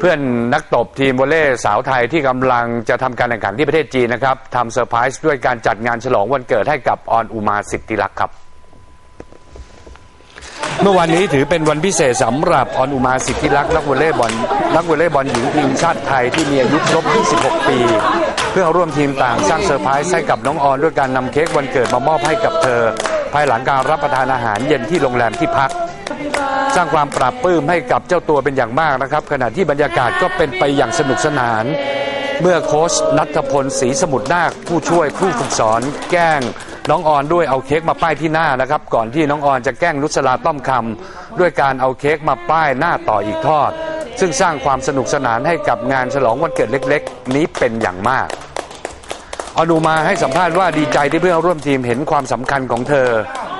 เพื่อนนักตบทีมวอลเลย์สาวไทยที่กำลังจะทำการแข่งขันที่ประเทศจีนนะครับทำเซอร์ไพรส์ด้วยการจัดงานฉลองวันเกิดให้กับออนอุมาสิทธิลักษ์ครับ เมื่อวันนี้ถือเป็นวันพิเศษสำหรับออนอุมาสิทธิลักษ์นักวอลเลย์บอลนักวอลเลย์บอลหญิงทีมชาติไทยที่มีอายุครบ 26 ปี เพื่อร่วมทีมต่างสร้างเซอร์ไพรส์ให้กับน้องออนด้วยการนำเค้กวันเกิดมามอบให้กับเธอ ภายหลังการรับประทานอาหารเย็นที่โรงแรมที่พัก สร้างความปราบปลื้มให้กับเจ้าตัวเป็นอย่างมากนะครับ ขณะที่บรรยากาศก็เป็นไปอย่างสนุกสนาน เมื่อโค้ชนัทพลศรีสมุทรนาคผู้ช่วยผู้ฝึกสอนแกล้งน้องออนด้วยเอาเค้กมาป้ายที่หน้านะครับ ก่อนที่น้องออนจะแกล้งนุสลาต้อมคำด้วยการเอาเค้กมาป้ายหน้าต่ออีกทอด ซึ่งสร้างความสนุกสนานให้กับงานฉลองวันเกิดเล็ก ๆ นี้เป็นอย่างมากอนุมาให้สัมภาษณ์ว่าดีใจที่เพื่อนร่วมทีมเห็นความสำคัญของเธอ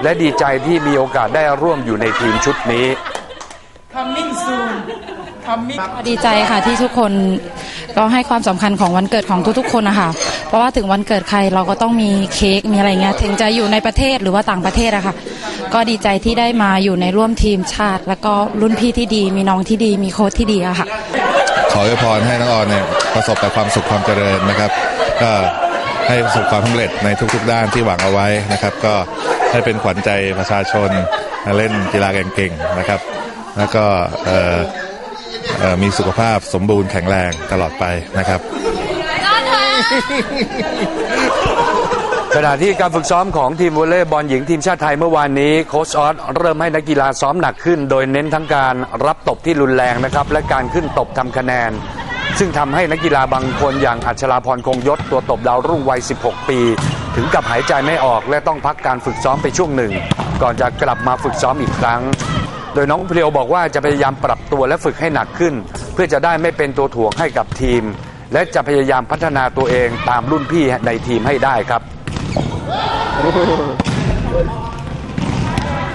และดีใจที่มีโอกาสได้ร่วมอยู่ในทีมชุดนี้ coming soon coming ดีใจค่ะที่ทุกคนก็ให้ความสำคัญของวันเกิดของทุกๆคนนะคะเพราะว่าถึงวันเกิดใครเราก็ต้องมีเค้กมีอะไรเงี้ยถึงจะอยู่ในประเทศหรือว่าต่างประเทศอะค่ะ ก็ดีใจที่ได้มาอยู่ในร่วมทีมชาติ แล้วก็รุ่นพี่ที่ดี มีน้องที่ดี มีโค้ชที่ดีอะค่ะ ขออวยพรให้น้องออนเนี่ยประสบแต่ความสุขความเจริญนะครับ ก็ให้ประสบความสำเร็จในทุกๆด้านที่หวังเอาไว้นะครับ ก็ ให้เป็นขวัญใจประชาชนเล่นกีฬาเก่งๆนะครับ แล้วก็มีสุขภาพสมบูรณ์แข็งแรงตลอดไปนะครับขณะที่การฝึกซ้อมของทีมวอลเลย์บอลหญิงทีมชาติไทยเมื่อวานนี้โค้ชออสเริ่มให้นักกีฬาซ้อมหนักขึ้น โดยเน้นทั้งการรับตบที่รุนแรงนะครับ และการขึ้นตบทำคะแนน ซึ่งทำให้นักกีฬาบางคนอย่างอัชราพรคงยศตัวตบดาวรุ่งวัย 16 ปี ถึงกับหายใจไม่ออกและต้องพักการฝึกซ้อมไปช่วงหนึ่ง ก่อนจะกลับมาฝึกซ้อมอีกครั้ง โดยน้องเพลียวบอกว่าจะพยายามปรับตัวและฝึกให้หนักขึ้น เพื่อจะได้ไม่เป็นตัวถ่วงให้กับทีม และจะพยายามพัฒนาตัวเองตามรุ่นพี่ในทีมให้ได้ครับ